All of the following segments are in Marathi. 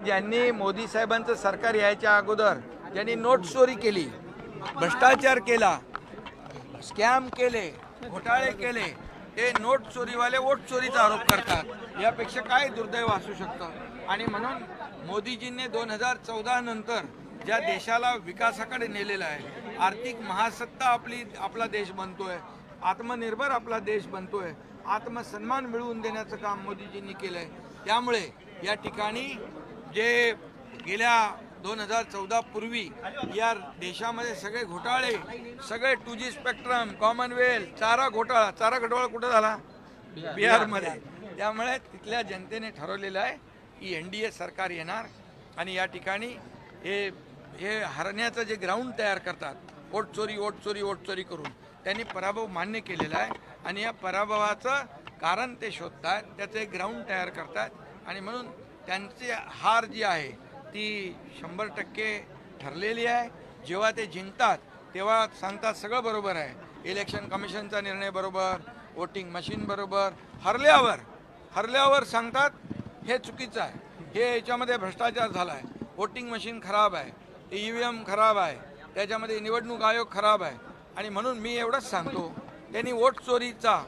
ज्यांनी मोदी साहेबांचं सरकार यायच्या अगोदर ज्यांनी नोट चोरी केली भ्रष्टाचार केला स्कॅम केले घोटाळे केले ते नोट चोरीवाले वोट चोरीचा आरोप करतात. यापेक्षा काय दुर्दैव असू शकतं? आणि म्हणून मोदीजींनी दोन हजार चौदा नंतर ज्या देशाला विकासाकडे नेलेलं आहे आर्थिक महासत्ता आपली आपला देश बनतोय आत्मनिर्भर आपला देश बनतोय आत्मसन्मान मिळवून देण्याचं काम मोदीजींनी केलंय त्यामुळे या ठिकाणी जे गेल्या दोन हजार चौदा पूर्वी या देशामध्ये सगळे घोटाळे सगळे टू जी स्पेक्ट्रम कॉमनवेल्थ चारा घोटाळा चारा घोटाळा कुठं झाला? बिहारमध्ये. त्यामुळे तिथल्या जनतेने ठरवलेलं आहे की एन डी ए सरकार येणार आणि या ठिकाणी हे हे हरण्याचं जे ग्राउंड तयार करतात वोट चोरी वोट चोरी वोट चोरी करून त्यांनी पराभव मान्य केलेला आहे आणि या पराभवाचं कारण ते शोधतात त्याचं एक ग्राउंड तयार करतात आणि म्हणून त्यांची हार जी आहे ती शंभर टक्के ठरलेली आहे. जेव्हा ते जिंकतात तेव्हा सांगतात सगळं बरोबर आहे. इलेक्शन कमिशनचा निर्णय बरोबर वोटिंग मशीन बरोबर हरल्यावर हरल्यावर सांगतात हे चुकीचं आहे. हे याच्यामध्ये भ्रष्टाचार झाला आहे वोटिंग मशीन खराब आहे. ई व्ही एम खराब आहे. त्याच्यामध्ये निवडणूक आयोग खराब आहे. आणि म्हणून मी एवढंच सांगतो त्यांनी वोट चोरीचा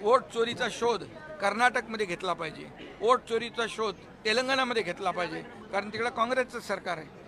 वोट चोरीचा शोध कर्नाटकमध्ये घेतला पाहिजे. वोट चोरीचा शोध तेलंगणामध्ये घेतला पाहिजे. कारण तिकडं काँग्रेसचं सरकार आहे.